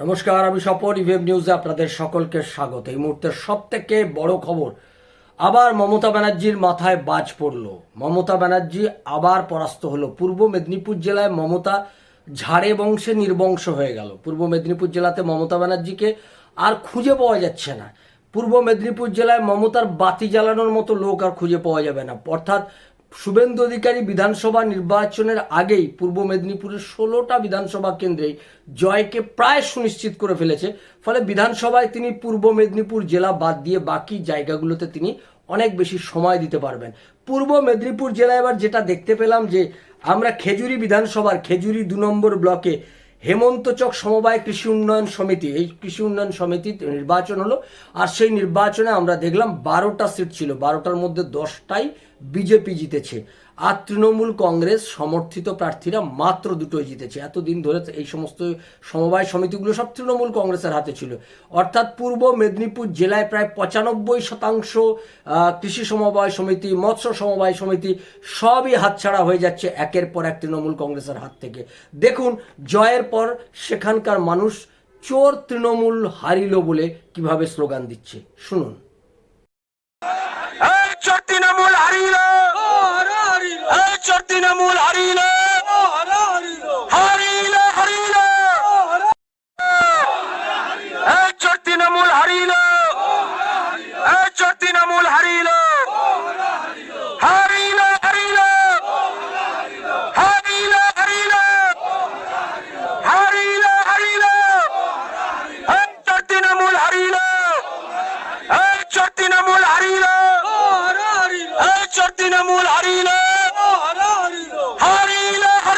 নমস্কার, আমি স্বপন ইভিএম নিউজে আপনাদের সকলকে স্বাগত। এই মুহূর্তের সব থেকে বড় খবর, আবার মমতা ব্যানার্জির মাথায় বাজ পড়ল। মমতা ব্যানার্জি আবার পরাস্ত হলো। পূর্ব মেদিনীপুর জেলায় মমতা ঝাড়ে বংশে নির্বংশ হয়ে গেল। পূর্ব মেদিনীপুর জেলাতে মমতা ব্যানার্জিকে আর খুঁজে পাওয়া যাচ্ছে না। পূর্ব মেদিনীপুর জেলায় মমতার বাতি জ্বালানোর মতো লোক আর খুঁজে পাওয়া যাবে না। অর্থাৎ শুভেন্দু অধিকারী বিধানসভা নির্বাচনের আগেই পূর্ব মেদিনীপুরের ষোলোটা বিধানসভা কেন্দ্রেই জয়কে প্রায় সুনিশ্চিত করে ফেলেছে। ফলে বিধানসভায় তিনি পূর্ব মেদিনীপুর জেলা বাদ দিয়ে বাকি জায়গাগুলোতে তিনি অনেক বেশি সময় দিতে পারবেন। পূর্ব মেদিনীপুর জেলায় এবার যেটা দেখতে পেলাম যে আমরা খেজুরি বিধানসভার খেজুরি দু নম্বর ব্লকে হেমন্তচক সমবায় কৃষি উন্নয়ন সমিতি। এই কৃষি উন্নয়ন সমিতি নির্বাচন হলো, আর সেই নির্বাচনে আমরা দেখলাম বারোটা সিট ছিল। বারোটার মধ্যে দশটাই বিজেপি জিতেছে। আর তৃণমূল কংগ্রেস সমর্থিত প্রার্থীরা মাত্র দুটোই জিতেছে। এতদিন ধরে এই সমস্ত সমবায় সমিতিগুলো সব তৃণমূল কংগ্রেসের হাতে ছিল। অর্থাৎ পূর্ব মেদিনীপুর জেলায় প্রায় পঁচানব্বই শতাংশ কৃষি সমবায় সমিতি, মৎস্য সমবায় সমিতি সবই হাতছাড়া হয়ে যাচ্ছে একের পর এক তৃণমূল কংগ্রেসের হাত থেকে। দেখুন, জয়ের পর সেখানকার মানুষ চোর তৃণমূল হারিল বলে কীভাবে স্লোগান দিচ্ছে। শুনুন। এই চোর তৃণমূল হারিল। হারিল হারিল। একজন তৃণমূল হারিল।